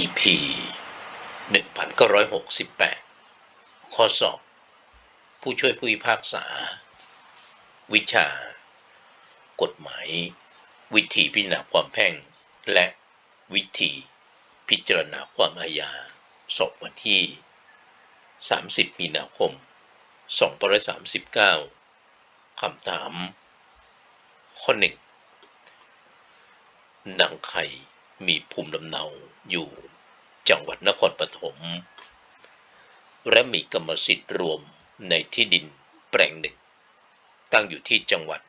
EP 1968 ข้อสอบ ผู้ช่วยผู้พิพากษา วิชา กฎหมาย วิธีพิจารณาความแพ่ง และวิธีพิจารณาความอาญา สอบวันที่ 30 มีนาคม 2539 คำถาม ข้อหนึ่งนางไข่ มีภูมิลำเนาอยู่จังหวัดนครปฐม และมีกรรมสิทธิ์รวมในที่ดินแปลงหนึ่ง ตั้งอยู่ที่จังหวัด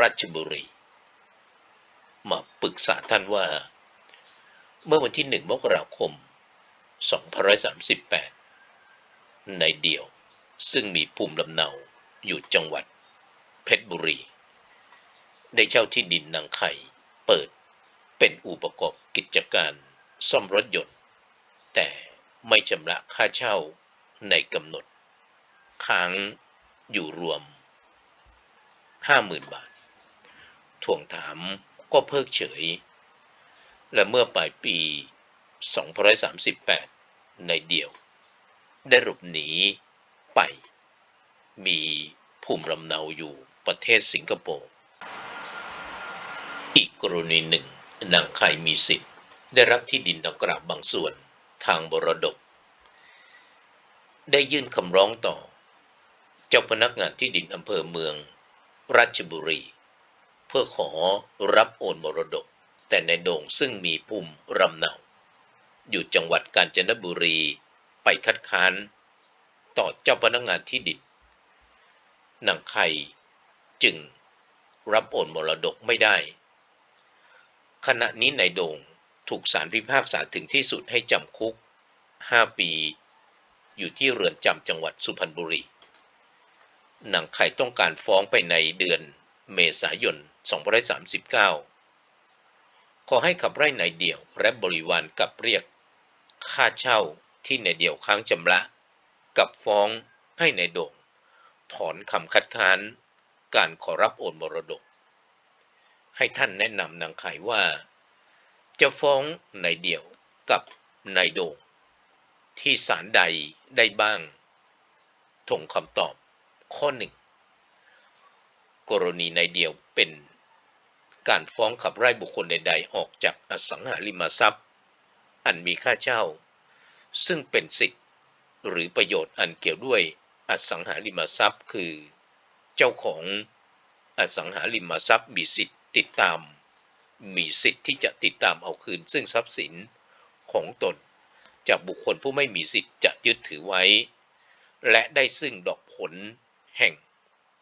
ราชบุรี มาปรึกษาท่านว่า เมื่อวันที่หนึ่งมกราคม2538 ในเดี่ยวซึ่งมีภูมิลำเนาอยู่จังหวัดเพชรบุรี ได้เช่าที่ดินนางไข่เปิด เป็นอู่ประกอบกิจการซ่อมรถยนต์ แต่ไม่ชำระค่าเช่าในกำหนด ค้างอยู่รวม 50,000 บาททวงถามก็เพิกเฉย และเมื่อปลายปี 2538 ในเดียว ได้หลบหนีไป มีภูมิลำเนาอยู่ประเทศสิงคโปร์ อีกกรณีหนึ่ง นางไข่มีสิทธิ์ ได้รับที่ดินดังกล่าวบางส่วนทางบรดก ได้ยื่นคำร้องต่อ เจ้าพนักงานที่ดินอำเภอเมือง ราชบุรี เพื่อขอรับโอนมรดก แต่ในโด่งซึ่งมีภูมิลำเนาอยู่จังหวัดกาญจนบุรีไปคัดค้านต่อเจ้าพนักงานที่ดินนางไข่จึงรับโอนมรดกไม่ได้ ขณะนี้นายโด่งถูกศาลพิพากษาถึงที่สุดให้จำคุก 5 ปี อยู่ที่เรือนจำจังหวัดสุพรรณบุรี หนางไข่ต้องการฟ้องไปในเดือนเมษายน 2539 ขอให้ขับไล่นายเดี่ยวและบริวารกับเรียก ค่าเช่าที่นายเดี่ยวค้างชำระกับฟ้องให้นายโด่ง ถอนคำคัดค้านการขอรับโอนมรดก ให้ท่านแนะนำนางไข่ว่า จะฟ้องนายเดี่ยวกับนายโด่งที่ศาลใดได้บ้างถงคำตอบข้อหนึ่งกรณีนายเดี่ยวเป็นการฟ้องขับไล่บุคคลใด ๆ ออกจากอสังหาริมทรัพย์ อันมีค่าเช่า ซึ่งเป็นสิทธิ์หรือประโยชน์อันเกี่ยวด้วยอสังหาริมทรัพย์คือ เจ้าของอสังหาริมทรัพย์มีสิทธิ์ ติดตาม มีสิทธิ์ที่จะติดตามเอาคืน ซึ่งทรัพย์สินของตน จากบุคคลผู้ไม่มีสิทธิ์จะยึดถือไว้ และได้ซึ่งดอกผลแห่ง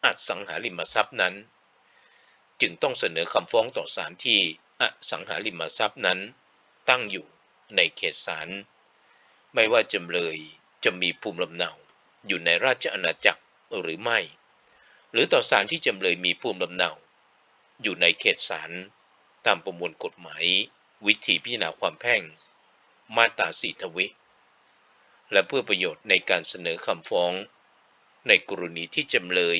อสังหาริมทรัพย์นั้น จึงต้องเสนอคำฟ้องต่อศาลที่อสังหาริมทรัพย์นั้น ตั้งอยู่ในเขตศาลไม่ว่าจำเลยจะมีภูมิลำเนาอยู่ในราชอาณาจักรหรือไม่ หรือต่อศาลที่จำเลยมีภูมิลำเนา อยู่ในเขตศาลตามประมวลกฎหมาย วิธีพิจารณาความแพ่ง มาตราสีทวิและเพื่อประโยชน์ในการเสนอคำฟ้อง ในกรณีที่จำเลย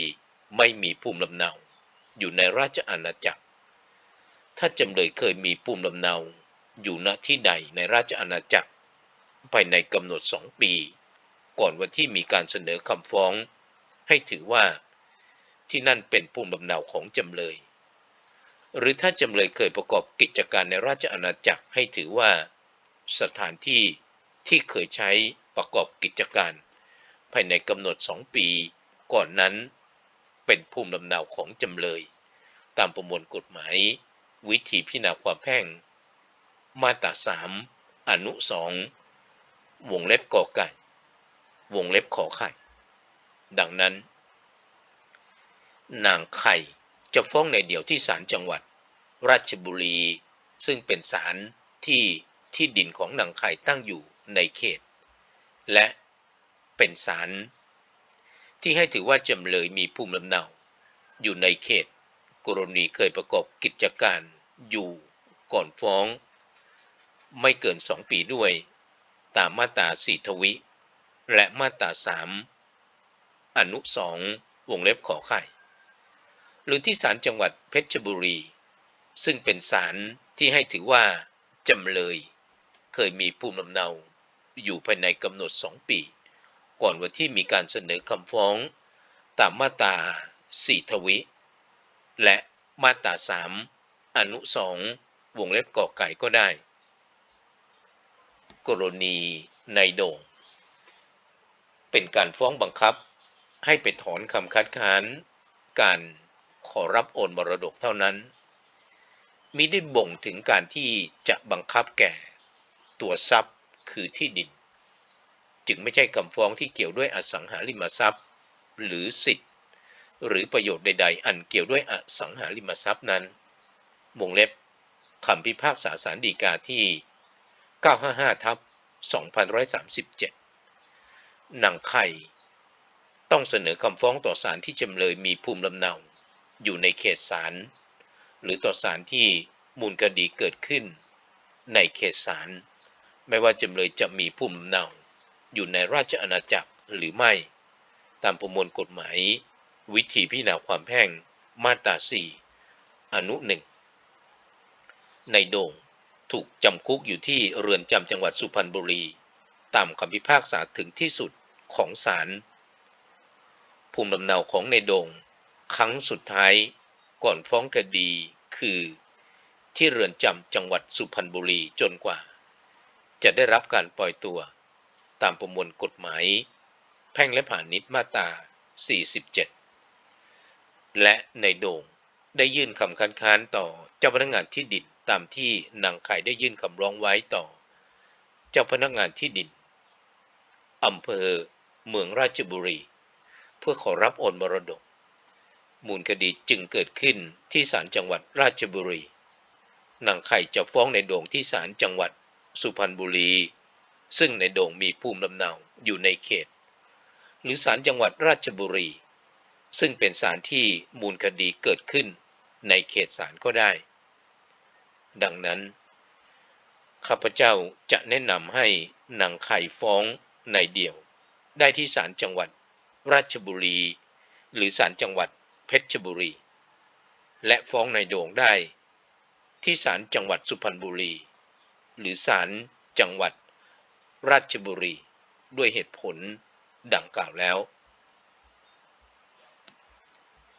ไม่มีภูมิลำเนา อยู่ในราชอาณาจักร ถ้าจำเลยเคยมีภูมิลำเนา อยู่ณที่ใดในราชอาณาจักร ภายในกำหนดสองปี ก่อนวันที่มีการเสนอคำฟ้อง ให้ถือว่า ที่นั่นเป็นภูมิลำเนาของจำเลย หรือถ้าจำเลยเคยประกอบกิจการในราชอาณาจักรให้ถือว่า สถานที่ที่เคยใช้ประกอบกิจการ ภายในกำหนดสองปี ก่อนนั้นเป็นภูมิลำเนาของจำเลย ตามประมวลกฎหมาย วิธีพิจารณาความแพ่ง มาตราสามอนุสองวงเล็บกอไก่ วงเล็บขอไข่ ดังนั้น นางไข่ จะฟ้องในเดี่ยวที่ศาลจังหวัด ราชบุรี ซึ่งเป็นศาลที่ที่ดินของนางไข่ตั้งอยู่ในเขต และเป็นศาลที่ให้ถือว่าจำเลยมีภูมิลำเนาอยู่ในเขต กรณีเคยประกอบกิจการอยู่ก่อนฟ้อง ไม่เกินสองปีด้วย ตามมาตราสี่ทวิ และมาตราสามอนุสองวงเล็บขอไข่ หรือที่ศาลจังหวัดเพชรบุรี ซึ่งเป็นศาลที่ให้ถือว่า จำเลย เคยมีภูมิลำเนาอยู่ภายในกำหนด2ปี ก่อนวันที่มีการเสนอคำฟ้อง ตามมาตรา4ทวิ และมาตรา3อนุ2วงเล็บกอไก่ก็ได้ กรณีในโด่ง เป็นการฟ้องบังคับให้ไปถอนคำคัดค้านการ ขอรับโอนมรดกเท่านั้นมิได้บ่งถึงการที่จะบังคับแก่ ตัวทรัพย์คือที่ดิน จึงไม่ใช่คำฟ้องที่เกี่ยวด้วยอสังหาริมทรัพย์ หรือสิทธิ์ หรือประโยชน์ใด ๆ อันเกี่ยวด้วยอสังหาริมทรัพย์นั้นวงเล็บคำพิพากษาสารดีกาที่ 955ทับ2137 หนังไข่ ต้องเสนอคำฟ้องต่อศาลที่จำเลยมีภูมิลำเนา อยู่ในเขตศาลหรือต่อศาลที่มูลคดีเกิดขึ้น ในเขตศาลไม่ว่าจำเลยจะมีภูมิลำเนาอยู่ในราชอาณาจักรหรือไม่ ตามประมวลกฎหมาย วิธีพิจารณาความแพ่งมาตรา 4 อนุหนึ่งในโด่งถูกจำคุกอยู่ที่เรือนจำจังหวัดสุพรรณบุรี ตามคำพิพากษาถึงที่สุดของศาลภูมิลำเนาของในโด่ง ครั้งสุดท้ายก่อนฟ้องคดีคือที่เรือนจำจังหวัดสุพรรณบุรีจนกว่า จะได้รับการปล่อยตัว ตามประมวลกฎหมาย แพ่งและผ่านิดมาตรา 47 และในโด่งได้ยื่นคำคัดค้านต่อเจ้าพนักงานที่ดินตามที่นางไข่ได้ยื่นคำร้องไว้ต่อ เจ้าพนักงานที่ดินอำเภอเมืองราชบุรี เพื่อขอรับโอนมรดก มูลคดีจึงเกิดขึ้นที่ศาลจังหวัดราชบุรี นางไข่จะฟ้องในโด่งที่ศาลจังหวัดสุพรรณบุรี ซึ่งในโด่งมีภูมิลำเนาอยู่ในเขต หรือศาลจังหวัดราชบุรี ซึ่งเป็นศาลที่มูลคดีเกิดขึ้นในเขตศาลก็ได้ ดังนั้น ข้าพเจ้าจะแนะนำให้นางไข่ฟ้องในเดี่ยว ได้ที่ศาลจังหวัดราชบุรี หรือศาลจังหวัด เพชรบุรี และฟ้องนายโด่งได้ ที่ศาลจังหวัดสุพรรณบุรี หรือศาลจังหวัดราชบุรี ด้วยเหตุผลดังกล่าวแล้ว